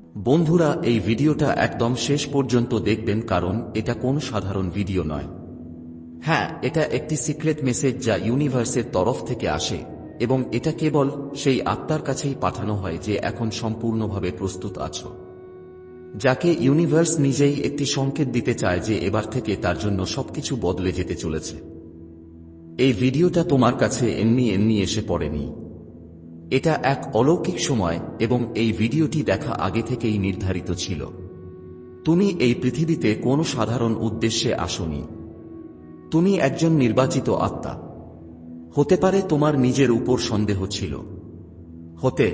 বন্ধুরা, এই ভিডিওটা একদম শেষ পর্যন্ত দেখবেন কারণ এটা কোন সাধারণ ভিডিও নয়। হ্যাঁ এটা একটি সিক্রেট মেসেজ যা ইউনিভার্সের তরফ থেকে আসে এবং এটা কেবল সেই আত্মার কাছেই পাঠানো হয় যে এখন সম্পূর্ণভাবে প্রস্তুত আছো। যাকে ইউনিভার্স নিজেই একটি সংকেত দিতে চায় যে এবার থেকে তার জন্য সবকিছু বদলে যেতে চলেছে। এই ভিডিওটা তোমার কাছে এমনি এমনি এসে পড়েনি। এটা এক অলৌকিক সময় এবং এই ভিডিওটি দেখা আগে থেকেই নির্ধারিত ছিল। তুমি এই পৃথিবীতে কোনো সাধারণ উদ্দেশ্যে আসনি। তুমি একজন নির্বাচিত আত্মা। হতে পারে তোমার নিজের উপর সন্দেহ ছিল। হতে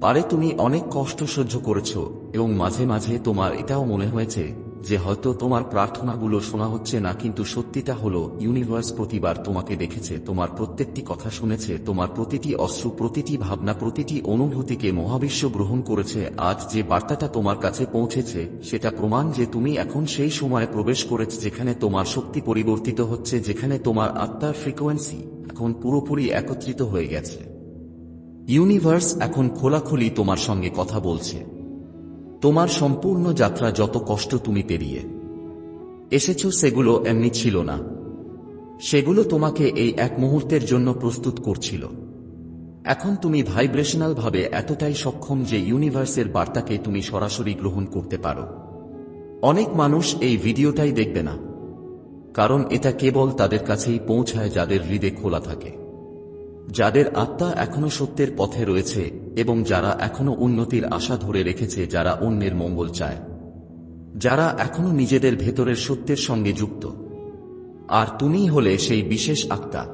পারে তুমি অনেক কষ্ট সহ্য করেছ এবং মাঝে মাঝে তোমার এটাও মনে হয়েছে যে হয়তো তোমার প্রার্থনাগুলো শোনা হচ্ছে না, কিন্তু সত্যিটা হলো, ইউনিভার্স প্রতিবার তোমাকে দেখেছে, তোমার প্রত্যেকটি কথা শুনেছে, তোমার প্রতিটি অশ্রু, প্রতিটি ভাবনা, প্রতিটি অনুভূতিকে মহাবিশ্ব গ্রহণ করেছে, আজ যে বার্তাটা তোমার কাছে পৌঁছেছে, সেটা প্রমাণ যে তুমি এখন সেই সময়ে প্রবেশ করেছ যেখানে তোমার শক্তি পরিবর্তিত হচ্ছে, যেখানে তোমার আত্মার ফ্রিকোয়েন্সি এখন পুরোপুরি একত্রিত হয়ে গেছে। ইউনিভার্স এখন খোলাখুলি তোমার সঙ্গে কথা বলছে। তোমার সম্পূর্ণ যাত্রা যত কষ্ট তুমি পেরিয়ে। এসেছ, সেগুলো এমনি ছিল না। সেগুলো তোমাকে এই এক মুহূর্তের জন্য প্রস্তুত করছিল। এখন তুমি ভাইব্রেশনাল ভাবে এতটাই সক্ষম যে ইউনিভার্সের বার্তাকে তুমি সরাসরি গ্রহণ করতে পারো। অনেক মানুষ এই ভিডিওটাই দেখবে না, কারণ এটা কেবল তাদের কাছেই পৌঁছায় যাদের হৃদয় খোলা থাকে। যাদের আত্মা এখনও সত্যের পথে রয়েছে এবং যারা এখনও উন্নতির আশা ধরে রেখেছে যারা অন্যের মঙ্গল চায়। যারা এখনও নিজেদের ভেতরের সত্যের সঙ্গে যুক্ত। আর তুমিই হলে সেই বিশেষ আত্মা।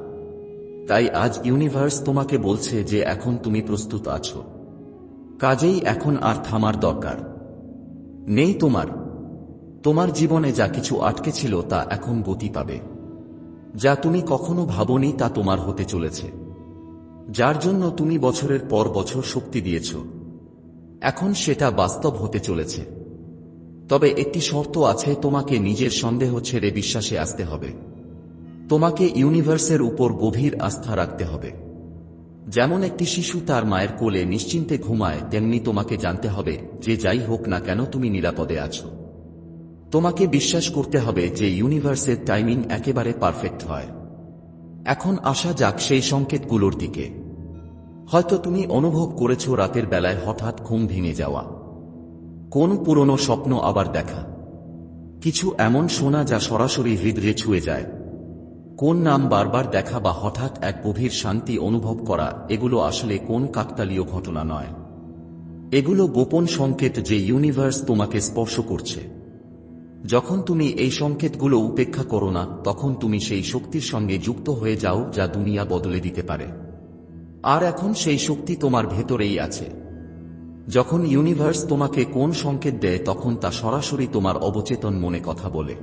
তাই আজ ইউনিভার্স তোমাকে বলছে যে এখন তুমি প্রস্তুত আছো। কাজেই এখন আর থামার দরকার। নেই তোমার। তোমার জীবনে যা কিছু আটকে ছিল তা এখন গতি পাবে। যা তুমি কখনো ভাবনি তা তোমার হতে চলেছে। যার জন্য তুমি বছরের পর বছর শক্তি দিয়েছ। এখন সেটা বাস্তব হতে চলেছে। তবে একটি শর্ত আছে, তোমাকে নিজের সন্দেহ ছেড়ে বিশ্বাসে আসতে হবে। তোমাকে ইউনিভার্সের উপর গভীর আস্থা রাখতে হবে। যেমন একটি শিশু তার মায়ের কোলে নিশ্চিন্তে ঘুমায়, তেমনি তোমাকে জানতে হবে যে যাই হোক না কেন তুমি নিরাপদে আছো। তোমাকে বিশ্বাস করতে হবে যে ইউনিভার্সের টাইমিং একেবারে পারফেক্ট হয়। এখন আসা যাক সেই সংকেতগুলোর দিকে। হয়তো তুমি অনুভব করেছ রাতের বেলায় হঠাৎ ঘুম ভেঙে যাওয়া। কোন পুরনো স্বপ্ন আবার দেখা? কিছু এমন শোনা যা সরাসরি হৃদয়ে ছুঁয়ে যায়। কোন নাম বারবার দেখা বা হঠাৎ এক গভীর শান্তি অনুভব করা, এগুলো আসলে কোন কাকতালীয় ঘটনা নয়। এগুলো গোপন সংকেত যে ইউনিভার্স তোমাকে স্পর্শ করছে। যখন তুমি এই সংকেতগুলো উপেক্ষা করো না, তখন তুমি সেই শক্তির সঙ্গে যুক্ত হয়ে যাও যা দুনিয়া বদলে দিতে পারে। আর এখন সেই শক্তি তোমার ভেতরেই আছে। যখন ইউনিভার্স তোমাকে কোন সংকেত দেয়, তখন তা সরাসরি তোমার অবচেতন মনে কথা বলে।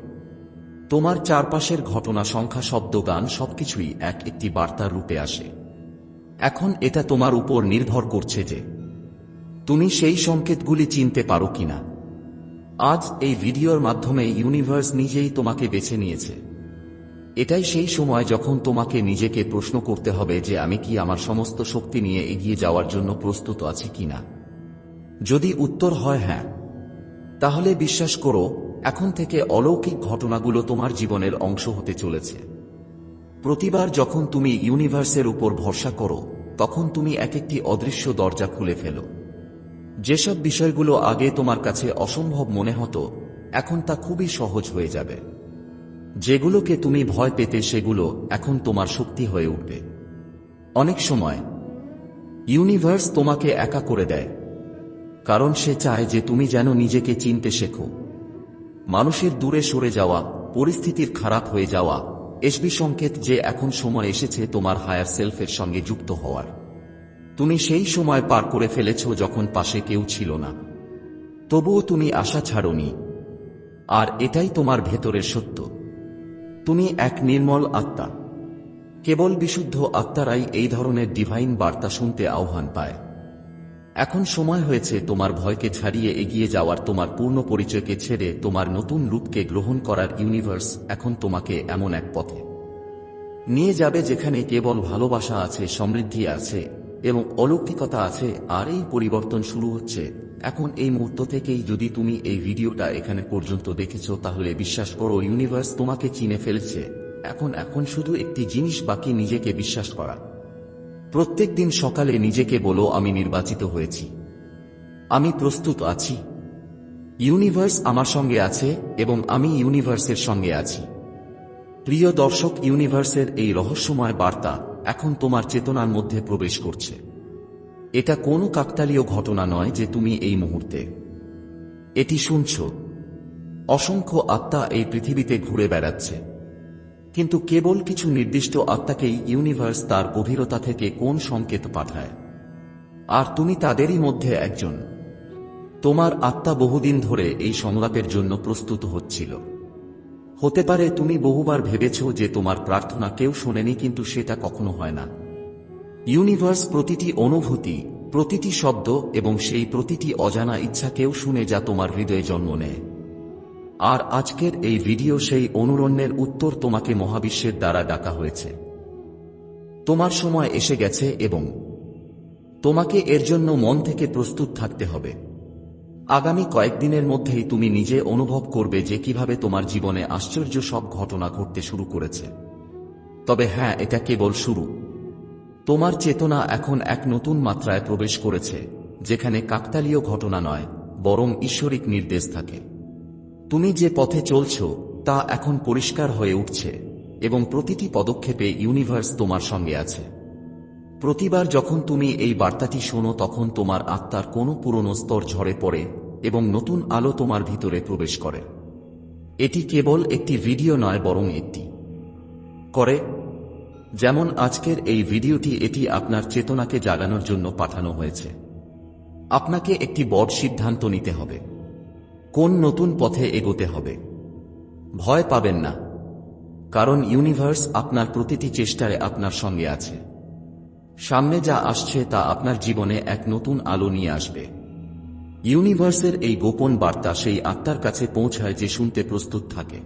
তোমার চারপাশের ঘটনা, সংখ্যা, শব্দ, গান সবকিছুই এক একটি বার্তার রূপে আসে। এখন এটা তোমার উপর নির্ভর করছে যে তুমি সেই সংকেতগুলি চিনতে পারো কিনা। আজ এই ভিডিওর মাধ্যমে ইউনিভার্স নিজেই তোমাকে বেছে নিয়েছে। এটাই সেই সময় যখন তোমাকে নিজেকে প্রশ্ন করতে হবে যে আমি কি আমার সমস্ত শক্তি নিয়ে এগিয়ে যাওয়ার জন্য প্রস্তুত আছি কিনা। যদি উত্তর হয় হ্যাঁ তাহলে বিশ্বাস করো, এখন থেকে অলৌকিক ঘটনাগুলো তোমার জীবনের অংশ হতে চলেছে। প্রতিবার যখন তুমি ইউনিভার্সের উপর ভরসা করো, তখন তুমি এক একটি অদৃশ্য দরজা খুলে ফেলো। যেসব বিষয়গুলো আগে তোমার কাছে অসম্ভব মনে হতো, এখন তা খুবই সহজ হয়ে যাবে। যেগুলোকে তুমি ভয় পেতে সেগুলো এখন তোমার শক্তি হয়ে উঠবে। অনেক সময় ইউনিভার্স তোমাকে একা করে দেয়, কারণ সে চায় যে তুমি যেন নিজেকে চিনতে শেখো। মানুষের দূরে সরে যাওয়া, পরিস্থিতির খারাপ হয়ে যাওয়া, এসবি সংকেত যে এখন সময় এসেছে তোমার হায়ার সেলফের সঙ্গে যুক্ত হওয়ার। তুমি সেই সময় পার করে ফেলেছ যখন পাশে কেউ ছিল না। তবুও তুমি আশা ছাড়নি। আর এটাই তোমার ভেতরের সত্য। তুমি এক নির্মল আত্মা। কেবল বিশুদ্ধ আত্মারাই এই ধরনের ডিভাইন বার্তা শুনতে আহ্বান পায়। এখন সময় হয়েছে তোমার ভয়কে ছাড়িয়ে এগিয়ে যাওয়ার, তোমার পূর্ণ পরিচয়কে ছেড়ে তোমার নতুন রূপকে গ্রহণ করার ইউনিভার্স এখন তোমাকে এমন এক পথে। নিয়ে যাবে যেখানে কেবল ভালোবাসা আছে, সমৃদ্ধি আছে এবং অলৌকিকতা আছে, আর এই পরিবর্তন শুরু হচ্ছে। এখন এই মুহূর্ত থেকেই যদি তুমি এই ভিডিওটা এখানে পর্যন্ত দেখেছ, তাহলে বিশ্বাস করো ইউনিভার্স তোমাকে চিনে ফেলেছে। এখন এখন শুধু একটি জিনিস বাকি নিজেকে বিশ্বাস করা। প্রত্যেক দিন সকালে নিজেকে বলো, আমি নির্বাচিত হয়েছি। আমি প্রস্তুত আছি। ইউনিভার্স আমার সঙ্গে আছে এবং আমি ইউনিভার্সের সঙ্গে আছি। প্রিয় দর্শক ইউনিভার্সের এই রহস্যময় বার্তা এখন তোমার চেতনার মধ্যে প্রবেশ করছে। এটা কোনো কাকতালীয় ঘটনা নয় যে তুমি এই মুহূর্তে। এটি শুনছ। অসংখ্য আত্মা এই পৃথিবীতে ঘুরে বেড়াচ্ছে। কিন্তু কেবল কিছু নির্দিষ্ট আত্মাকেই ইউনিভার্স তার গভীরতা থেকে কোন সংকেত পাঠায়। আর তুমি তাদেরই মধ্যে একজন। তোমার আত্মা বহুদিন ধরে এই সংলাপের জন্য প্রস্তুত হচ্ছিল। হতে পারে তুমি বহুবার ভেবেছ যে তোমার প্রার্থনা কেউ শোনেনি, কিন্তু সেটা কখনো হয় না। ইউনিভার্স প্রতিটি অনুভূতি, প্রতিটি শব্দ এবং সেই প্রতিটি অজানা ইচ্ছা কেউ শুনে যা তোমার হৃদয়ে জন্ম নেয়। আর আজকের এই ভিডিও সেই অনুরণ্যের উত্তর তোমাকে মহাবিশ্বের দ্বারা ডাকা হয়েছে। তোমার সময় এসে গেছে এবং তোমাকে এর জন্য মন থেকে প্রস্তুত থাকতে হবে। আগামী কয়েকদিনের মধ্যেই তুমি নিজে অনুভব করবে যে কীভাবে তোমার জীবনে আশ্চর্য সব ঘটনা ঘটতে শুরু করেছে। তবে হ্যাঁ এটা কেবল শুরু। তোমার চেতনা এখন এক নতুন মাত্রায় প্রবেশ করেছে, যেখানে কাকতালীয় ঘটনা নয়, বরং ঈশ্বরিক নির্দেশ থাকে। তুমি যে পথে চলছ, তা এখন পরিষ্কার হয়ে উঠছে, এবং প্রতিটি পদক্ষেপে ইউনিভার্স তোমার সঙ্গে আছে। প্রতিবার যখন তুমি এই বার্তাটি শোনো, তখন তোমার আত্মার কোনো পুরনো স্তর ঝরে পড়ে এবং নতুন আলো তোমার ভিতরে প্রবেশ করে। এটি কেবল একটি ভিডিও নয়, বরং একটি করে। যেমন আজকের এই ভিডিওটি, এটি আপনার চেতনাকে জাগানোর জন্য পাঠানো হয়েছে। আপনাকে একটি বড় সিদ্ধান্ত নিতে হবে। কোন নতুন পথে এগোতে হবে? ভয় পাবেন না, কারণ ইউনিভার্স আপনার প্রতিটি চেষ্টায় আপনার সঙ্গে আছে। সামনে যা আসছে তা আপনার জীবনে এক নতুন আলো নিয়ে আসবে। ইউনিভার্সের এই গোপন বার্তা সেই আত্মার কাছে পৌঁছায় যে শুনতে প্রস্তুত থাকে।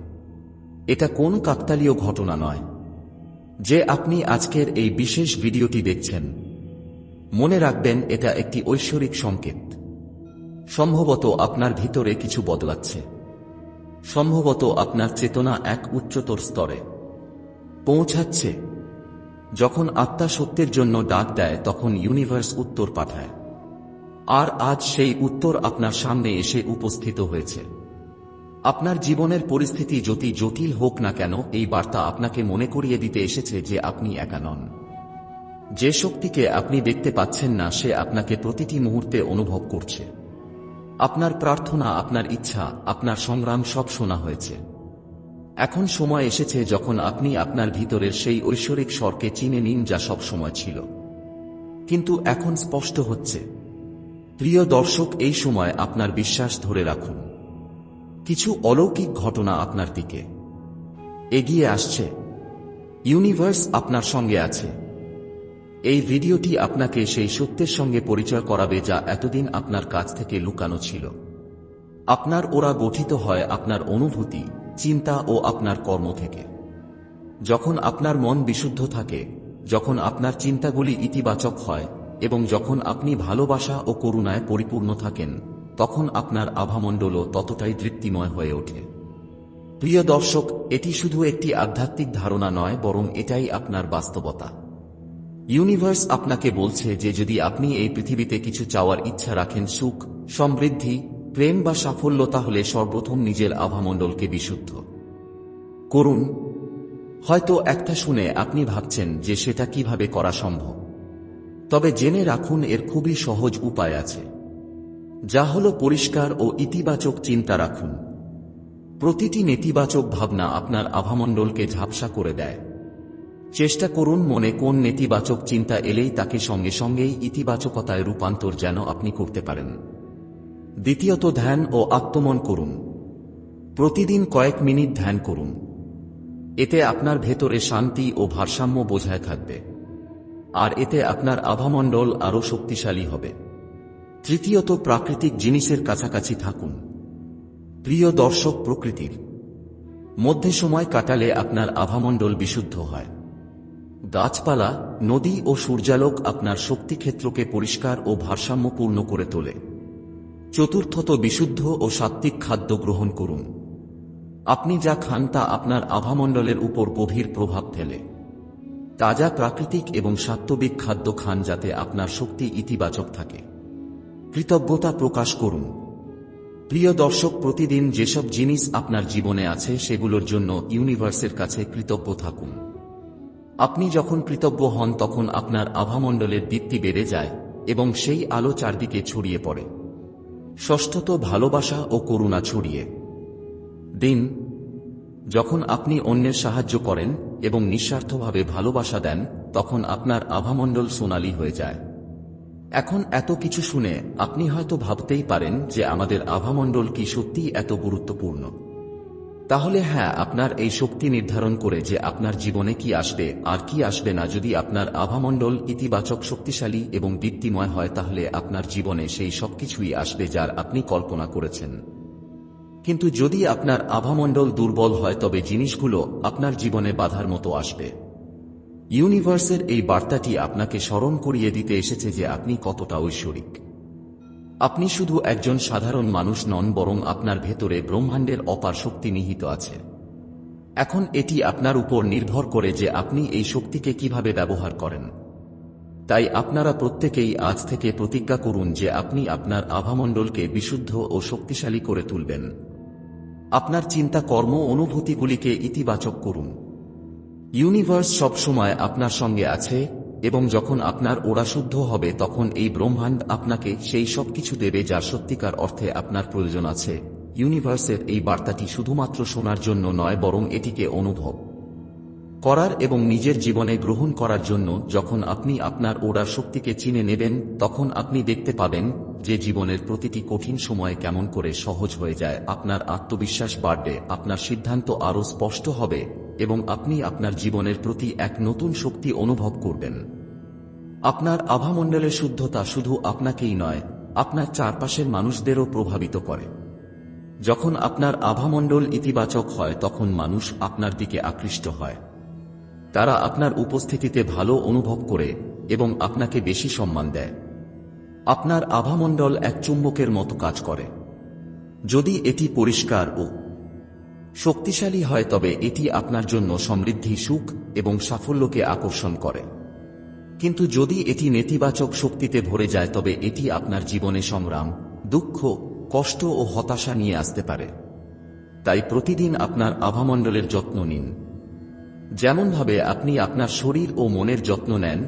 এটা কোন কাকতালীয় ঘটনা নয়। যে আপনি আজকের এই বিশেষ ভিডিওটি দেখছেন, মনে রাখবেন এটা একটি ঐশ্বরিক সংকেত। সম্ভবত আপনার ভিতরে কিছু বদলাচ্ছে। সম্ভবত আপনার চেতনা এক উচ্চতর স্তরে পৌঁছাচ্ছে। যখন আত্মা সত্যের জন্য ডাক দেয়, তখন ইউনিভার্স উত্তর পাঠায়। আর আজ সেই উত্তর আপনার সামনে এসে উপস্থিত হয়েছে। আপনার জীবনের পরিস্থিতি যতি জটিল হোক না কেন, এই বার্তা আপনাকে মনে করিয়ে দিতে এসেছে যে আপনি একা নন। যে শক্তিকে আপনি দেখতে পাচ্ছেন না, সে আপনাকে প্রতিটি মুহূর্তে অনুভব করছে। আপনার প্রার্থনা, আপনার ইচ্ছা, আপনার সংগ্রাম সব শোনা হয়েছে। এখন সময় এসেছে যখন আপনি আপনার ভিতরের সেই ঐশ্বরিক স্বরকে চিনে নিন যা সব সময় ছিল। কিন্তু এখন স্পষ্ট হচ্ছে। প্রিয় দর্শক, এই সময় আপনার বিশ্বাস ধরে রাখুন। কিছু অলৌকিক ঘটনা আপনার দিকে এগিয়ে আসছে। ইউনিভার্স আপনার সঙ্গে আছে। এই ভিডিওটি আপনাকে সেই সত্যের সঙ্গে পরিচয় করাবে যা এতদিন আপনার কাছ থেকে লুকানো ছিল। আপনার ওরা গঠিত হয় আপনার অনুভূতি চিন্তা ও আপনার কর্ম থেকে। যখন আপনার মন বিশুদ্ধ থাকে, যখন আপনার চিন্তাগুলি ইতিবাচক হয়, এবং যখন আপনি ভালোবাসা ও করুণায় পরিপূর্ণ থাকেন, তখন আপনার আভামণ্ডলও ততটাই তৃপ্তিময় হয়ে ওঠে। প্রিয় দর্শক, এটি শুধু একটি আধ্যাত্মিক ধারণা নয়, বরং এটাই আপনার বাস্তবতা। ইউনিভার্স আপনাকে বলছে যে, যদি আপনি এই পৃথিবীতে কিছু চাওয়ার ইচ্ছা রাখেন, সুখ, সমৃদ্ধি প্রেম বা সাফল্য তাহলে সর্বপ্রথম নিজের আভামণ্ডলকে বিশুদ্ধ। করুন। হয়তো একটা শুনে আপনি ভাবছেন যে সেটা কীভাবে করা সম্ভব। তবে জেনে রাখুন এর খুবই সহজ উপায় আছে। যা হল পরিষ্কার ও ইতিবাচক চিন্তা রাখুন। প্রতিটি নেতিবাচক ভাবনা আপনার আভামণ্ডলকে ঝাপসা করে দেয়। চেষ্টা করুন মনে কোন নেতিবাচক চিন্তা এলেই তাকে সঙ্গে সঙ্গেই ইতিবাচকতায় রূপান্তর যেন আপনি করতে পারেন। দ্বিতীয়ত ধ্যান ও আত্মমন করুন। প্রতিদিন কয়েক মিনিট ধ্যান করুন। এতে আপনার ভেতরে শান্তি ও ভারসাম্য বোঝায় থাকবে। আর এতে আপনার আভামণ্ডল আরও শক্তিশালী হবে। তৃতীয়ত প্রাকৃতিক জিনিসের কাছাকাছি থাকুন। প্রিয় দর্শক প্রকৃতির, মধ্যে সময় কাটালে আপনার আভামণ্ডল বিশুদ্ধ হয়। গাছপালা, নদী ও সূর্যালোক আপনার শক্তিক্ষেত্রকে পরিষ্কার ও ভারসাম্যপূর্ণ করে তোলে। চতুর্থত বিশুদ্ধ ও সাত্ত্বিক খাদ্য গ্রহণ করুন। আপনি যা খান তা আপনার আভামণ্ডলের উপর গভীর প্রভাব ফেলে। তাজা প্রাকৃতিক এবং সাত্ত্বিক খাদ্য খান যাতে আপনার শক্তি ইতিবাচক থাকে। কৃতজ্ঞতা প্রকাশ করুন। প্রিয় দর্শক, প্রতিদিন যেসব জিনিস আপনার জীবনে আছে, সেগুলোর জন্য ইউনিভার্সের কাছে কৃতজ্ঞ থাকুন। আপনি যখন কৃতজ্ঞ হন, তখন আপনার আভামণ্ডলের দীপ্তি বেড়ে যায় এবং সেই আলো চারদিকে ছড়িয়ে পড়ে। ষষ্ঠত ভালোবাসা ও করুণা ছড়িয়ে। দিন, যখন আপনি অন্যের সাহায্য করেন এবং নিঃস্বার্থভাবে ভালোবাসা দেন, তখন আপনার আভামণ্ডল সোনালি হয়ে যায়। এখন এত কিছু শুনে আপনি হয়তো ভাবতেই পারেন যে আমাদের আভামণ্ডল কি সত্যিই এত গুরুত্বপূর্ণ। তাহলে হ্যাঁ আপনার এই শক্তি নির্ধারণ করে যে আপনার জীবনে কি আসবে আর কি আসবে না যদি আপনার আভামণ্ডল ইতিবাচক শক্তিশালী এবং দীপ্তিময় হয় তাহলে আপনার জীবনে সেই সবকিছুই আসবে যার আপনি কল্পনা করেছেন। কিন্তু যদি আপনার আভামণ্ডল দুর্বল হয় তবে জিনিসগুলো আপনার জীবনে বাধার মতো আসবে। ইউনিভার্সের এই বার্তাটি আপনাকে স্মরণ করিয়ে দিতে এসেছে যে আপনি কতটা ঐশ্বরিক। আপনি শুধু একজন সাধারণ মানুষ নন, বরং আপনার ভেতরে ব্রহ্মাণ্ডের অপার শক্তি নিহিত আছে। এখন এটি আপনার উপর নির্ভর করে যে আপনি এই শক্তিকে কীভাবে ব্যবহার করেন। তাই আপনারা প্রত্যেকেই আজ থেকে প্রতিজ্ঞা করুন যে আপনি আপনার আভামণ্ডলকে বিশুদ্ধ ও শক্তিশালী করে তুলবেন। আপনার চিন্তা কর্ম অনুভূতিগুলিকে ইতিবাচক করুন। ইউনিভার্স সবসময় আপনার সঙ্গে আছে এবং যখন আপনার ওরা শুদ্ধ হবে, তখন এই ব্রহ্মাণ্ড আপনাকে সেই সব কিছু দেবে যা সত্যিকার অর্থে আপনার প্রয়োজন আছে। ইউনিভার্সের এই বার্তাটি শুধুমাত্র শোনার জন্য নয়, বরং এটিকে অনুভব করার এবং নিজের জীবনে গ্রহণ করার জন্য, যখন আপনি আপনার ওরা শক্তিকে চিনে নেবেন, তখন আপনি দেখতে পাবেন যে জীবনের প্রতিটি কঠিন সময় কেমন করে সহজ হয়ে যায়। আপনার আত্মবিশ্বাস বাড়বে, আপনার সিদ্ধান্ত আরও স্পষ্ট হবে, এবং আপনি আপনার জীবনের প্রতি এক নতুন শক্তি অনুভব করবেন। আপনার আভামণ্ডলের শুদ্ধতা শুধু আপনাকেই নয়, আপনার চারপাশের মানুষদেরও প্রভাবিত করে। যখন আপনার আভামণ্ডল ইতিবাচক হয়, তখন মানুষ আপনার দিকে আকৃষ্ট হয়। তারা আপনার উপস্থিতিতে ভালো অনুভব করে এবং আপনাকে বেশি সম্মান দেয়। আপনার আভামণ্ডল এক চুম্বকের মতো কাজ করে। যদি এটি পরিষ্কার ও শক্তিশালী হয়, তবে এটি আপনার জন্য সমৃদ্ধি, সুখ এবং সাফল্যকে আকর্ষণ করে। কিন্তু যদি এটি নেতিবাচক শক্তিতে ভরে যায়, তবে এটি আপনার জীবনে সংগ্রাম, দুঃখ, কষ্ট ও হতাশা নিয়ে আসতে পারে। তাই প্রতিদিন আপনার আভামণ্ডলের যত্ন নিন। যেমনভাবে আপনি আপনার শরীর ও মনের যত্ন নেন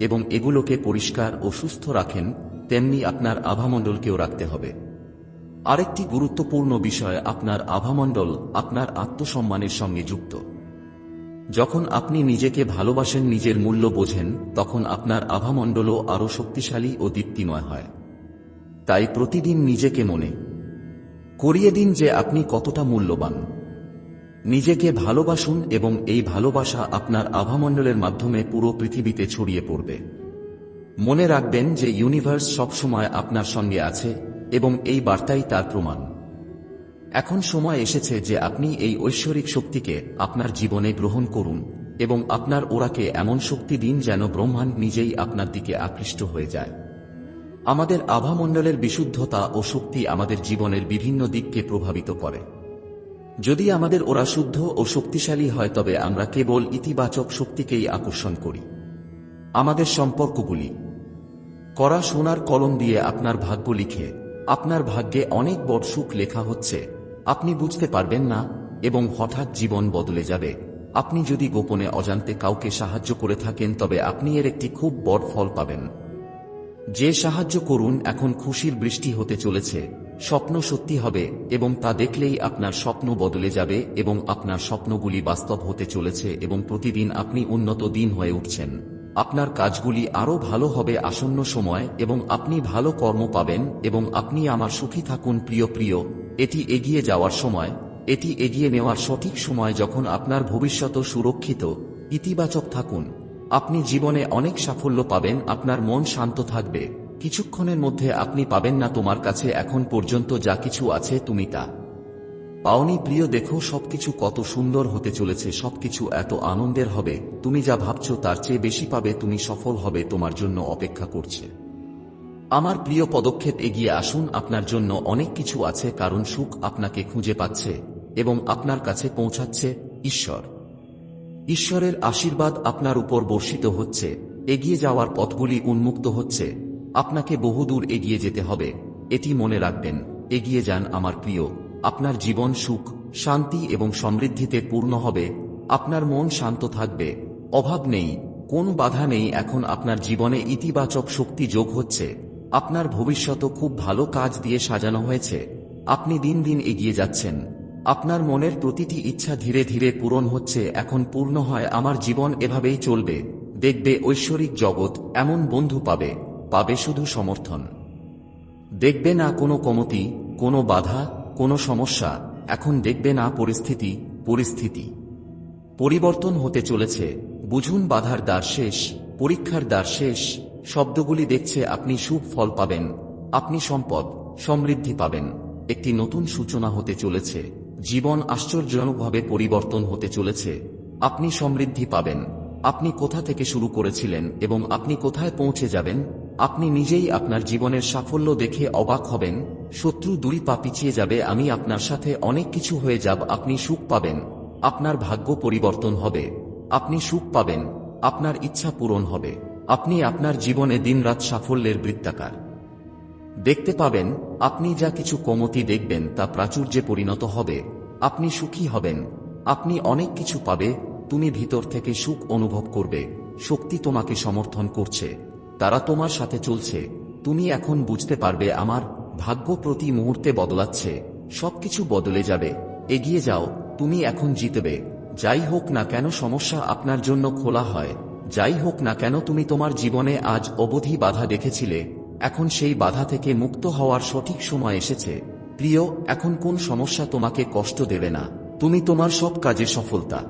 এবং এগুলোকে পরিষ্কার ও সুস্থ রাখেন, তেমনি আপনার আভামণ্ডলকেও রাখতে হবে। আরেকটি গুরুত্বপূর্ণ বিষয়, আপনার আভামণ্ডল আপনার আত্মসম্মানের সঙ্গে যুক্ত। যখন আপনি নিজেকে ভালোবাসেন, নিজের মূল্য বোঝেন, তখন আপনার আভামণ্ডলও আরও শক্তিশালী ও দীপ্তিময় হয়। তাই প্রতিদিন নিজেকে মনে করিয়ে দিন যে আপনি কতটা মূল্যবান। নিজেকে ভালোবাসুন এবং এই ভালোবাসা আপনার আভামণ্ডলের মাধ্যমে পুরো পৃথিবীতে ছড়িয়ে পড়বে। মনে রাখবেন যে ইউনিভার্স সবসময় আপনার সঙ্গে আছে এবং এই বার্তাই তার প্রমাণ। এখন সময় এসেছে যে আপনি এই ঐশ্বরিক শক্তিকে আপনার জীবনে গ্রহণ করুন এবং আপনার ওরাকে এমন শক্তি দিন যেন ব্রহ্মাণ্ড নিজেই আপনার দিকে আকৃষ্ট হয়ে যায়। আমাদের আভামণ্ডলের বিশুদ্ধতা ও শক্তি আমাদের জীবনের বিভিন্ন দিককে প্রভাবিত করে। যদি আমাদের ওরা শুদ্ধ ও শক্তিশালী হয় তবে আমরা কেবল ইতিবাচক শক্তিকেই আকর্ষণ করি। আমাদের সম্পর্কগুলি। করা সোনার কলম দিয়ে আপনার ভাগ্য লিখে, আপনার ভাগ্যে অনেক বড় সুখ লেখা হচ্ছে। আপনি বুঝতে পারবেন না, এবং হঠাৎ জীবন বদলে যাবে। আপনি যদি গোপনে অজান্তে কাউকে সাহায্য করে থাকেন, তবে আপনি এর একটি খুব বড় ফল পাবেন। যে সাহায্য করুন, এখন খুশির বৃষ্টি হতে চলেছে। স্বপ্ন সত্যি হবে, এবং তা দেখলেই আপনার স্বপ্ন বদলে যাবে, এবং আপনার স্বপ্নগুলি বাস্তব হতে চলেছে, এবং প্রতিদিন আপনি উন্নত দিন হয়ে উঠছেন। আপনার কাজগুলি আরও ভালো হবে আসন্ন সময় এবং আপনি ভালো কর্ম পাবেন এবং আপনি আমার সুখী থাকুন, প্রিয় প্রিয়। এটি এগিয়ে যাওয়ার সময়, এটি এগিয়ে নেওয়ার সঠিক সময় যখন আপনার ভবিষ্যৎ সুরক্ষিত, ইতিবাচক থাকুন। আপনি জীবনে অনেক সাফল্য পাবেন, আপনার মন শান্ত থাকবে। কিছুক্ষণের মধ্যে আপনি পাবেন না তোমার কাছে এখন পর্যন্ত যা কিছু আছে তুমি তা। পাওনি প্রিয়, দেখো সবকিছু কত সুন্দর হতে চলেছে, সবকিছু এত আনন্দের হবে। তুমি যা ভাবছ তার চেয়ে বেশি পাবে, তুমি সফল হবে তোমার জন্য অপেক্ষা করছে। আমার প্রিয় পদক্ষেপ এগিয়ে আসুন, আপনার জন্য অনেক কিছু আছে, কারণ সুখ আপনাকে খুঁজে পাচ্ছে এবং আপনার কাছে পৌঁছাচ্ছে ঈশ্বর। ঈশ্বরের আশীর্বাদ আপনার উপর বর্ষিত হচ্ছে, এগিয়ে যাওয়ার পথগুলি উন্মুক্ত হচ্ছে, আপনাকে বহুদূর এগিয়ে যেতে হবে, এটি মনে রাখবেন, এগিয়ে যান আমার প্রিয়। আপনার জীবন সুখ, শান্তি এবং সমৃদ্ধিতে পূর্ণ হবে, আপনার মন শান্ত থাকবে। অভাব নেই, কোন বাধা নেই, এখন আপনার জীবনে ইতিবাচক শক্তি যোগ হচ্ছে। আপনার ভবিষ্যৎ খুব ভালো কাজ দিয়ে সাজানো হয়েছে। আপনি দিন দিন এগিয়ে যাচ্ছেন। আপনার মনের প্রতিটি ইচ্ছা ধীরে ধীরে পূরণ হচ্ছে, এখন পূর্ণ হয়, আমার জীবন এভাবেই চলবে। দেখবে ঐশ্বরিক জগৎ এমন বন্ধু পাবে পাবে শুধু সমর্থন। দেখবে না কোনো কমতি, কোনো বাধা কোনো সমস্যা, এখন দেখবে না পরিস্থিতি পরিস্থিতি। পরিবর্তন হতে চলেছে, বুঝুন বাধার দ্বার শেষ, পরীক্ষার দ্বার শেষ, শব্দগুলি দেখছে আপনি শুভ ফল পাবেন, আপনি সম্পদ, সমৃদ্ধি পাবেন। একটি নতুন সূচনা হতে চলেছে, জীবন আশ্চর্যজনকভাবে পরিবর্তন হতে চলেছে, আপনি সমৃদ্ধি পাবেন, আপনি কোথা থেকে শুরু করেছিলেন এবং আপনি কোথায় পৌঁছে যাবেন? আপনি নিজেই আপনার জীবনের সাফল্য দেখে অবাক হবেন, শত্রু দুই পা পিছিয়ে যাবে, আমি আপনার সাথে অনেক কিছু হয়ে যাব, আপনি সুখ পাবেন, আপনার ভাগ্য পরিবর্তন হবে, আপনি সুখ পাবেন, আপনার ইচ্ছা পূরণ হবে, আপনি আপনার জীবনে দিনরাত সাফল্যের বৃত্তাকার। দেখতে পাবেন, আপনি যা কিছু কমতি দেখবেন, তা প্রাচুর্যে পরিণত হবে, আপনি সুখী হবেন, আপনি অনেক কিছু পাবে, তুমি ভিতর থেকে সুখ অনুভব করবে, শক্তি তোমাকে সমর্থন করছে। তারা তোমার সাথে চলছে। তুমি এখন বুঝতে পারবে আমার ভাগ্য প্রতি মুহূর্তে বদলাচ্ছে। সবকিছু বদলে যাবে। এগিয়ে যাও, তুমি এখন জিতবে। যাই হোক না কেন সমস্যা আপনার জন্য খোলা হয়। যাই হোক না কেন তুমি তোমার জীবনে আজ অবধি বাধা দেখেছিলে। এখন সেই বাধা থেকে মুক্ত হওয়ার সঠিক সময় এসেছে। প্রিয়, এখন কোন সমস্যা তোমাকে কষ্ট দেবে না। তুমি তোমার সব কাজে সফলতা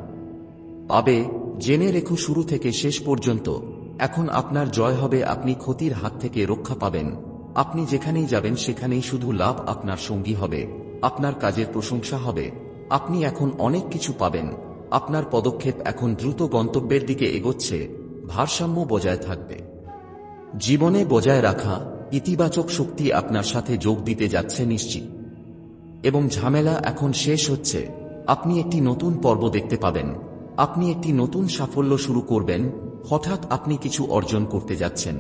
পাবে। জেনে রেখো শুরু থেকে শেষ পর্যন্ত। এখন আপনার জয় হবে, আপনি ক্ষতির হাত থেকে রক্ষা পাবেন। আপনি যেখানেই যাবেন, সেখানেই শুধু লাভ আপনার সঙ্গী হবে, আপনার কাজের প্রশংসা হবে। আপনি এখন অনেক কিছু পাবেন। আপনার পদক্ষেপ এখন দ্রুত গন্তব্যের দিকে এগোচ্ছে, ভারসাম্য বজায় থাকবে। জীবনে বজায় রাখা, ইতিবাচক শক্তি আপনার সাথে যোগ দিতে যাচ্ছে নিশ্চিত। এবং ঝামেলা এখন শেষ হচ্ছে। আপনি একটি নতুন পর্ব দেখতে পাবেন। আপনি একটি নতুন সাফল্য শুরু করবেন। হঠাৎ আপনি কিছু অর্জন করতে যাচ্ছেন।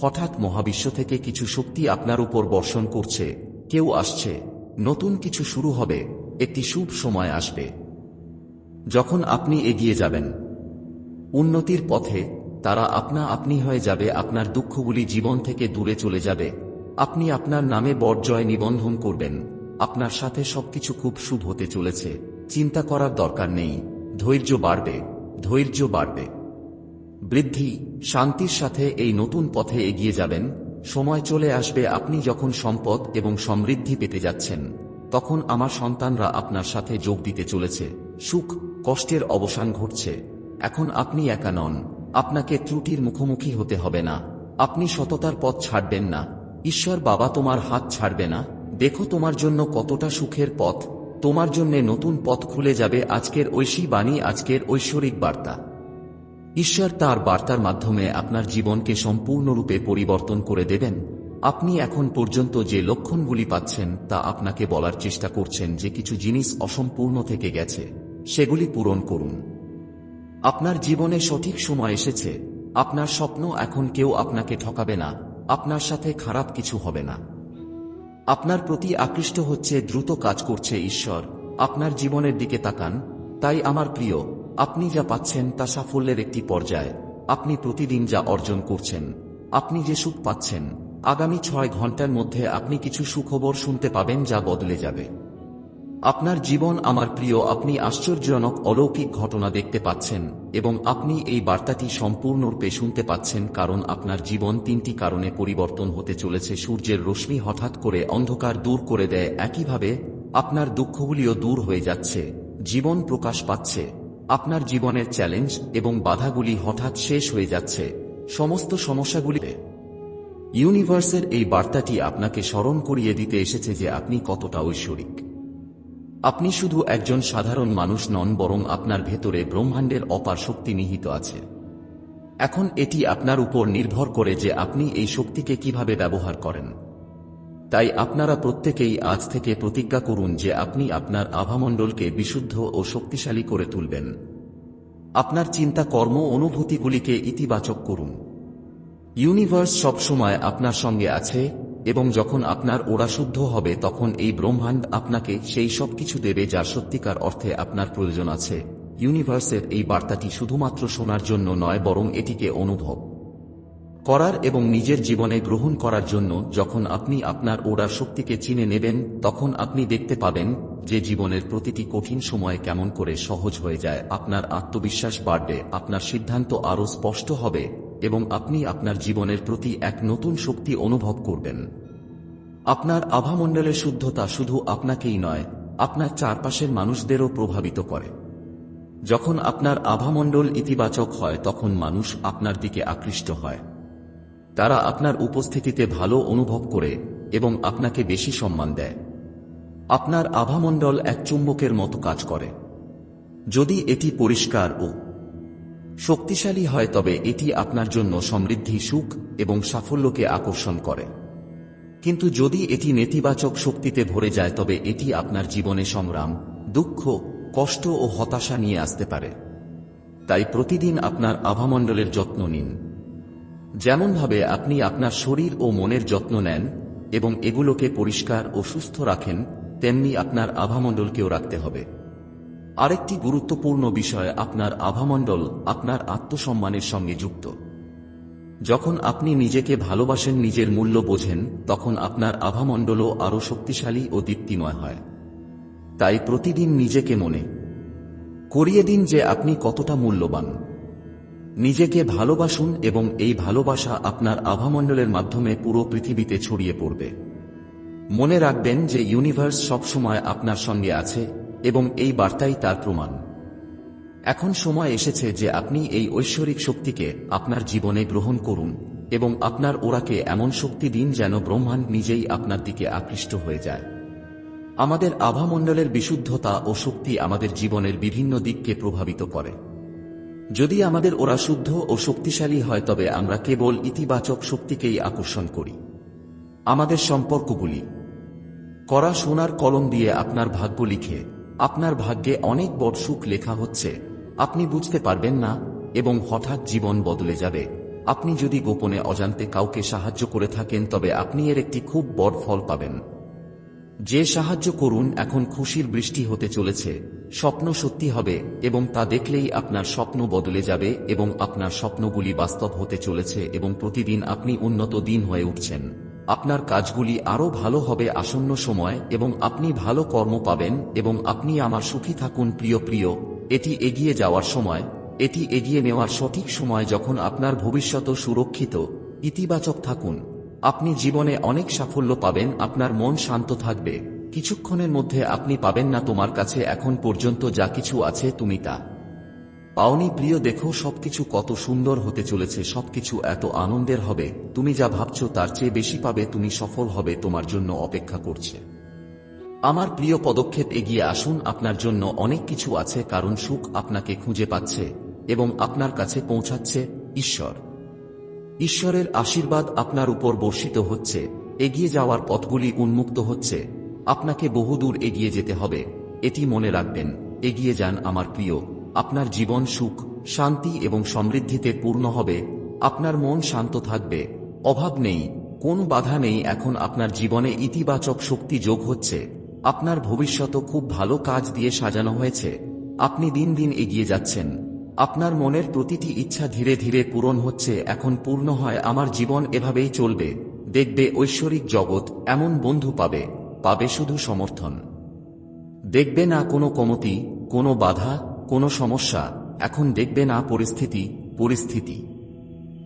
হঠাৎ মহাবিশ্ব থেকে কিছু শক্তি আপনার উপর বর্ষণ করছে। কেউ আসছে। নতুন কিছু শুরু হবে। একটি শুভ সময় আসবে। যখন আপনি এগিয়ে যাবেন, উন্নতির পথে তারা আপনা আপনি হয়ে যাবে, আপনার দুঃখগুলি জীবন থেকে দূরে চলে যাবে। আপনি আপনার নামে বরজয় নিবন্ধন করবেন। আপনার সাথে সবকিছু খুব শুভ হতে চলেছে। চিন্তা করার দরকার নেই। ধৈর্য বাড়বে। ধৈর্য বাড়বে। বৃদ্ধি, শান্তির সাথে এই নতুন পথে এগিয়ে যাবেন, সময় চলে আসবে আপনি যখন সম্পদ এবং সমৃদ্ধি পেতে যাচ্ছেন, তখন আমার সন্তানরা আপনার সাথে যোগ দিতে চলেছে, সুখ, কষ্টের অবসান ঘটছে, এখন আপনি একা নন, আপনাকে ত্রুটির মুখোমুখি হতে হবে না, আপনি সততার পথ ছাড়বেন না, ঈশ্বর বাবা তোমার হাত ছাড়বে না, দেখো তোমার জন্য কতটা সুখের পথ, তোমার জন্য নতুন পথ খুলে যাবে আজকের ঐশী বাণী, আজকের ঐশ্বরিক বার্তা। ঈশ্বর তার বার্তার মাধ্যমে আপনার জীবনকে সম্পূর্ণরূপে পরিবর্তন করে দেবেন। আপনি এখন পর্যন্ত যে লক্ষণগুলি পাচ্ছেন, তা আপনাকে বলার চেষ্টা করছেন যে কিছু জিনিস অসম্পূর্ণ থেকে গেছে, সেগুলি পূরণ করুন। আপনার জীবনে সঠিক সময় এসেছে। আপনার স্বপ্ন এখন কেউ আপনাকে ঠকাবে না। আপনার সাথে খারাপ কিছু হবে না। আপনার প্রতি আকৃষ্ট হচ্ছে, দ্রুত কাজ করছে ঈশ্বর। আপনার জীবনের দিকে তাকান। তাই আমার প্রিয় আপনি যা পাচ্ছেন তা সাফল্যের একটি পর্যায়। আপনি প্রতিদিন যা অর্জন করছেন, আপনি যে সুখ পাচ্ছেন, আগামী ছয় ঘণ্টার মধ্যে আপনি কিছু সুখবর শুনতে পাবেন যা বদলে যাবে। আপনার জীবন আমার প্রিয়, আপনি আশ্চর্যজনক অলৌকিক ঘটনা দেখতে পাচ্ছেন এবং আপনি এই বার্তাটি সম্পূর্ণরূপে শুনতে পাচ্ছেন কারণ আপনার জীবন তিনটি কারণে পরিবর্তন হতে চলেছে। সূর্যের রশ্মি হঠাৎ করে অন্ধকার দূর করে দেয়। একইভাবে, আপনার দুঃখগুলিও দূর হয়ে যাচ্ছে। জীবন প্রকাশ পাচ্ছে। আপনার জীবনের চ্যালেঞ্জ এবং বাধাগুলি হঠাৎ শেষ হয়ে যাচ্ছে। সমস্ত সমস্যাগুলিতে ইউনিভার্সের এই বার্তাটি আপনাকে স্মরণ করিয়ে দিতে এসেছে যে আপনি কতটা ঐশ্বরিক। আপনি শুধু একজন সাধারণ মানুষ নন, বরং আপনার ভেতরে ব্রহ্মাণ্ডের অপার শক্তি নিহিত আছে। এখন এটি আপনার উপর নির্ভর করে যে আপনি এই শক্তিকে কীভাবে ব্যবহার করেন। তাই আপনারা প্রত্যেকেই আজ থেকে প্রতিজ্ঞা করুন যে আপনি আপনার আভামণ্ডলকে বিশুদ্ধ ও শক্তিশালী করে তুলবেন। আপনার চিন্তা কর্ম অনুভূতিগুলিকে ইতিবাচক করুন। ইউনিভার্স সবসময় আপনার সঙ্গে আছে এবং যখন আপনার ওরা শুদ্ধ হবে তখন এই ব্রহ্মাণ্ড আপনাকে সেই সব কিছু দেবে যার সত্যিকার অর্থে আপনার প্রয়োজন আছে। ইউনিভার্সের এই বার্তাটি শুধুমাত্র শোনার জন্য নয়, বরং এটিকে অনুভব। করার এবং নিজের জীবনে গ্রহণ করার জন্য যখন আপনি আপনার ওড়ার শক্তিকে চিনে নেবেন, তখন আপনি দেখতে পাবেন যে জীবনের প্রতিটি কঠিন সময় কেমন করে সহজ হয়ে যায়। আপনার আত্মবিশ্বাস বাড়বে, আপনার সিদ্ধান্ত আরও স্পষ্ট হবে এবং আপনি আপনার জীবনের প্রতি এক নতুন শক্তি অনুভব করবেন। আপনার আভামণ্ডলের শুদ্ধতা শুধু আপনাকেই নয়, আপনার চারপাশের মানুষদেরও প্রভাবিত করে। যখন আপনার আভামণ্ডল ইতিবাচক হয়, তখন মানুষ আপনার দিকে আকৃষ্ট হয়। তারা আপনার উপস্থিতিতে ভালো অনুভব করে এবং আপনাকে বেশি সম্মান দেয়। আপনার আভামণ্ডল এক চুম্বকের মতো কাজ করে। যদি এটি পরিষ্কার ও শক্তিশালী হয়, তবে এটি আপনার জন্য সমৃদ্ধি, সুখ এবং সাফল্যকে আকর্ষণ করে। কিন্তু যদি এটি নেতিবাচক শক্তিতে ভরে যায়, তবে এটি আপনার জীবনে সংগ্রাম, দুঃখ, কষ্ট ও হতাশা নিয়ে আসতে পারে। তাই প্রতিদিন আপনার আভামণ্ডলের যত্ন নিন। যেমনভাবে আপনি আপনার শরীর ও মনের যত্ন নেন এবং এগুলোকে পরিষ্কার ও সুস্থ রাখেন, তেমনি আপনার আভামণ্ডলকেও রাখতে হবে। আরেকটি গুরুত্বপূর্ণ বিষয় আপনার আভামণ্ডল আপনার আত্মসম্মানের সঙ্গে যুক্ত। যখন আপনি নিজেকে ভালোবাসেন, নিজের মূল্য বোঝেন, তখন আপনার আভামণ্ডলও আরও শক্তিশালী ও দীপ্তিময় হয়। তাই প্রতিদিন নিজেকে মনে করিয়ে দিন যে আপনি কতটা মূল্যবান। নিজেকে ভালোবাসুন এবং এই ভালোবাসা আপনার আভামণ্ডলের মাধ্যমে পুরো পৃথিবীতে ছড়িয়ে পড়বে। মনে রাখবেন যে ইউনিভার্স সবসময় আপনার সঙ্গে আছে এবং এই বার্তাই তার প্রমাণ। এখন সময় এসেছে যে আপনি এই ঐশ্বরিক শক্তিকে আপনার জীবনে গ্রহণ করুন এবং আপনার ওরাকে এমন শক্তি দিন যেন ব্রহ্মাণ্ড নিজেই আপনার দিকে আকৃষ্ট হয়ে যায়। আমাদের আভামণ্ডলের বিশুদ্ধতা ও শক্তি আমাদের জীবনের বিভিন্ন দিককে প্রভাবিত করে। যদি আমাদের ওরা শুদ্ধ ও শক্তিশালী হয়, তবে আমরা কেবল ইতিবাচক শক্তিকেই আকর্ষণ করি। আমাদের সম্পর্কগুলি। করা সোনার কলম দিয়ে আপনার ভাগ্য লিখে, আপনার ভাগ্যে অনেক বড় সুখ লেখা হচ্ছে, আপনি বুঝতে পারবেন না, এবং হঠাৎ জীবন বদলে যাবে। আপনি যদি গোপনে অজান্তে কাউকে সাহায্য করে থাকেন, তবে আপনি এর একটি খুব বড় ফল পাবেন। যে সাহায্য করুন, এখন খুশির বৃষ্টি হতে চলেছে। স্বপ্ন সত্যি হবে এবং তা দেখলেই আপনার স্বপ্ন বদলে যাবে এবং আপনার স্বপ্নগুলি বাস্তব হতে চলেছে এবং প্রতিদিন আপনি উন্নত দিন হয়ে উঠছেন। আপনার কাজগুলি আরও ভালো হবে আসন্ন সময় এবং আপনি ভালো কর্ম পাবেন এবং আপনি আমার সুখী থাকুন প্রিয় প্রিয়। এটি এগিয়ে যাওয়ার সময়, এটি এগিয়ে নেওয়ার সঠিক সময় যখন আপনার ভবিষ্যৎ সুরক্ষিত, ইতিবাচক থাকুন। আপনি জীবনে অনেক সাফল্য পাবেন, আপনার মন শান্ত থাকবে। কিছুক্ষণের মধ্যে আপনি পাবেন না তোমার কাছে এখন পর্যন্ত যা কিছু আছে তুমি তা। পাওনি প্রিয়, দেখো সবকিছু কত সুন্দর হতে চলেছে, সবকিছু এত আনন্দের হবে। তুমি যা ভাবছ তার চেয়ে বেশি পাবে, তুমি সফল হবে, তোমার জন্য অপেক্ষা করছে। আমার প্রিয় পদক্ষেপ এগিয়ে আসুন, আপনার জন্য অনেক কিছু আছে, কারণ সুখ আপনাকে খুঁজে পাচ্ছে এবং আপনার কাছে পৌঁছাচ্ছে ঈশ্বর। ঈশ্বরের আশীর্বাদ আপনার উপর বর্ষিত হচ্ছে, এগিয়ে যাওয়ার পথগুলি উন্মুক্ত হচ্ছে। আপনাকে বহুদূর এগিয়ে যেতে হবে। এটি মনে রাখবেন, এগিয়ে যান আমার প্রিয়। আপনার জীবন সুখ, শান্তি এবং সমৃদ্ধিতে পূর্ণ হবে। আপনার মন শান্ত থাকবে। অভাব নেই, কোন বাধা নেই, এখন আপনার জীবনে ইতিবাচক শক্তি যোগ হচ্ছে। আপনার ভবিষ্যৎ খুব ভালো কাজ দিয়ে সাজানো হয়েছে। আপনি দিন দিন এগিয়ে যাচ্ছেন। আপনার মনের প্রতিটি ইচ্ছা ধীরে ধীরে পূরণ হচ্ছে, এখন পূর্ণ হয়, আমার জীবন এভাবেই চলবে। দেখবে ঐশ্বরিক জগৎ এমন বন্ধু পাবে। পাবে শুধু সমর্থন। দেখবে না কোনো কমতি, কোনো বাধা, কোনো সমস্যা, এখন দেখবে না পরিস্থিতি পরিস্থিতি।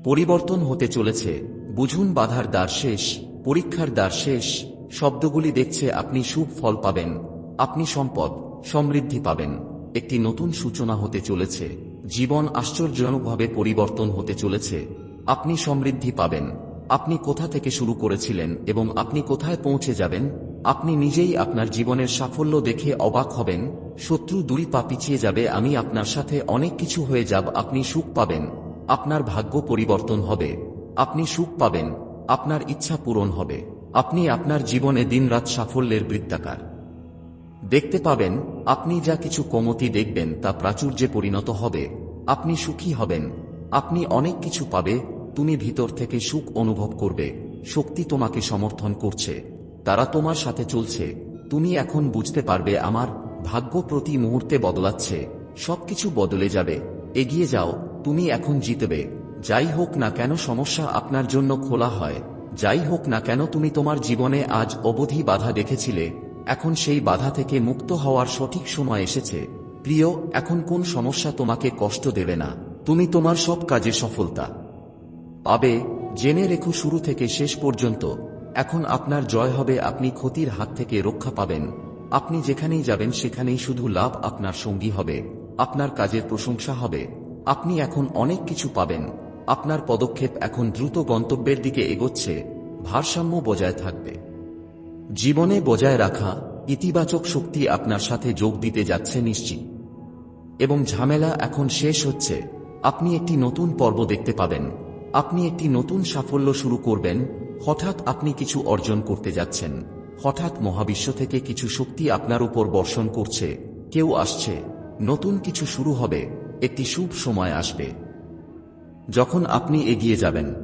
পরিবর্তন হতে চলেছে, বুঝুন বাধার দ্বার শেষ, পরীক্ষার দ্বার শেষ, শব্দগুলি দেখছে আপনি শুভ ফল পাবেন, আপনি সম্পদ, সমৃদ্ধি পাবেন। একটি নতুন সূচনা হতে চলেছে, জীবন আশ্চর্যজনকভাবে পরিবর্তন হতে চলেছে, আপনি সমৃদ্ধি পাবেন, আপনি কোথা থেকে শুরু করেছিলেন এবং আপনি কোথায় পৌঁছে যাবেন? আপনি নিজেই আপনার জীবনের সাফল্য দেখে অবাক হবেন, শত্রু দুই পা পিছিয়ে যাবে, আমি আপনার সাথে অনেক কিছু হয়ে যাব, আপনি সুখ পাবেন, আপনার ভাগ্য পরিবর্তন হবে, আপনি সুখ পাবেন, আপনার ইচ্ছা পূরণ হবে, আপনি আপনার জীবনে দিনরাত সাফল্যের বৃত্তাকার। দেখতে পাবেন, আপনি যা কিছু কমতি দেখবেন, তা প্রাচুর্যে পরিণত হবে, আপনি সুখী হবেন, আপনি অনেক কিছু পাবে, তুমি ভিতর থেকে সুখ অনুভব করবে, শক্তি তোমাকে সমর্থন করছে। তারা তোমার সাথে চলছে। তুমি এখন বুঝতে পারবে আমার ভাগ্য প্রতি মুহূর্তে বদলাচ্ছে। সবকিছু বদলে যাবে। এগিয়ে যাও, তুমি এখন জিতবে। যাই হোক না কেন সমস্যা আপনার জন্য খোলা হয়। যাই হোক না কেন তুমি তোমার জীবনে আজ অবধি বাধা দেখেছিলে। এখন সেই বাধা থেকে মুক্ত হওয়ার সঠিক সময় এসেছে। প্রিয়, এখন কোন সমস্যা তোমাকে কষ্ট দেবে না। তুমি তোমার সব কাজে সফলতা পাবে। জেনে রেখো শুরু থেকে শেষ পর্যন্ত। এখন আপনার জয় হবে, আপনি ক্ষতির হাত থেকে রক্ষা পাবেন। আপনি যেখানেই যাবেন, সেখানেই শুধু লাভ আপনার সঙ্গী হবে। আপনার কাজের প্রশংসা হবে। আপনি এখন অনেক কিছু পাবেন। আপনার পদক্ষেপ এখন দ্রুত গন্তব্যের দিকে এগোচ্ছে। ভারসাম্য বজায় থাকবে। জীবনে বজায় রাখা ইতিবাচক শক্তি আপনার সাথে যোগ দিতে যাচ্ছে নিশ্চিত। এবং ঝামেলা এখন শেষ হচ্ছে। আপনি একটি নতুন পর্ব দেখতে পাবেন। আপনি একটি নতুন সাফল্য শুরু করবেন। হঠাৎ আপনি কিছু অর্জন করতে যাচ্ছেন। হঠাৎ মহাবিশ্ব থেকে কিছু শক্তি আপনার উপর বর্ষণ করছে। কেউ আসছে। নতুন কিছু শুরু হবে। একটি শুভ সময় আসবে। যখন আপনি এগিয়ে যাবেন,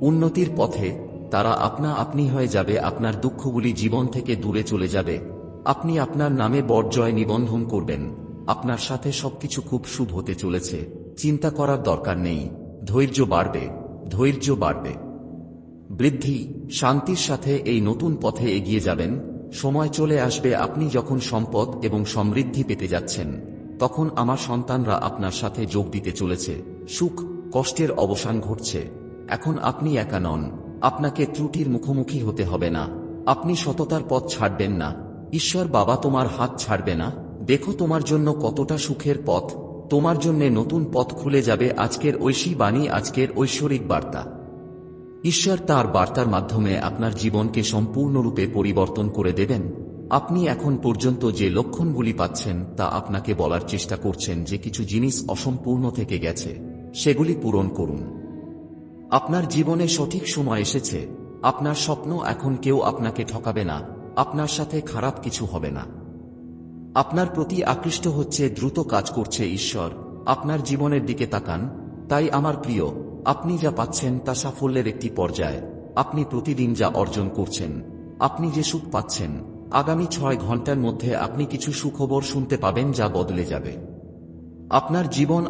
উন্নতির পথে তারা আপনা আপনি হয়ে যাবে, আপনার দুঃখগুলি জীবন থেকে দূরে চলে যাবে। আপনি আপনার নামে বরজয় নিবন্ধন করবেন। আপনার সাথে সবকিছু খুব শুভ হতে চলেছে। চিন্তা করার দরকার নেই। ধৈর্য বাড়বে। ধৈর্য বাড়বে। বৃদ্ধি, শান্তির সাথে এই নতুন পথে এগিয়ে যাবেন, সময় চলে আসবে আপনি যখন সম্পদ এবং সমৃদ্ধি পেতে যাচ্ছেন, তখন আমার সন্তানরা আপনার সাথে যোগ দিতে চলেছে, সুখ, কষ্টের অবসান ঘটছে, এখন আপনি একা নন, আপনাকে ত্রুটির মুখোমুখি হতে হবে না, আপনি সততার পথ ছাড়বেন না, ঈশ্বর বাবা তোমার হাত ছাড়বে না, দেখো তোমার জন্য কতটা সুখের পথ, তোমার জন্য নতুন পথ খুলে যাবে আজকের ঐশী বাণী, আজকের ঐশ্বরিক বার্তা। ঈশ্বর তার বার্তার মাধ্যমে আপনার জীবনকে সম্পূর্ণরূপে পরিবর্তন করে দেবেন। আপনি এখন পর্যন্ত যে লক্ষণগুলি পাচ্ছেন, তা আপনাকে বলার চেষ্টা করছেন যে কিছু জিনিস অসম্পূর্ণ থেকে গেছে, সেগুলি পূরণ করুন। আপনার জীবনে সঠিক সময় এসেছে। আপনার স্বপ্ন এখন কেউ আপনাকে ঠকাবে না। আপনার সাথে খারাপ কিছু হবে না। আপনার প্রতি আকৃষ্ট হচ্ছে, দ্রুত কাজ করছে ঈশ্বর। আপনার জীবনের দিকে তাকান। তাই আমার প্রিয় আপনি যা পাচ্ছেন তা সাফল্যের একটি পর্যায়। আপনি প্রতিদিন যা অর্জন করছেন, আপনি যে সুখ পাচ্ছেন, আগামী ছয় ঘণ্টার মধ্যে আপনি কিছু সুখবর শুনতে পাবেন যা বদলে যাবে। আপনার জীবন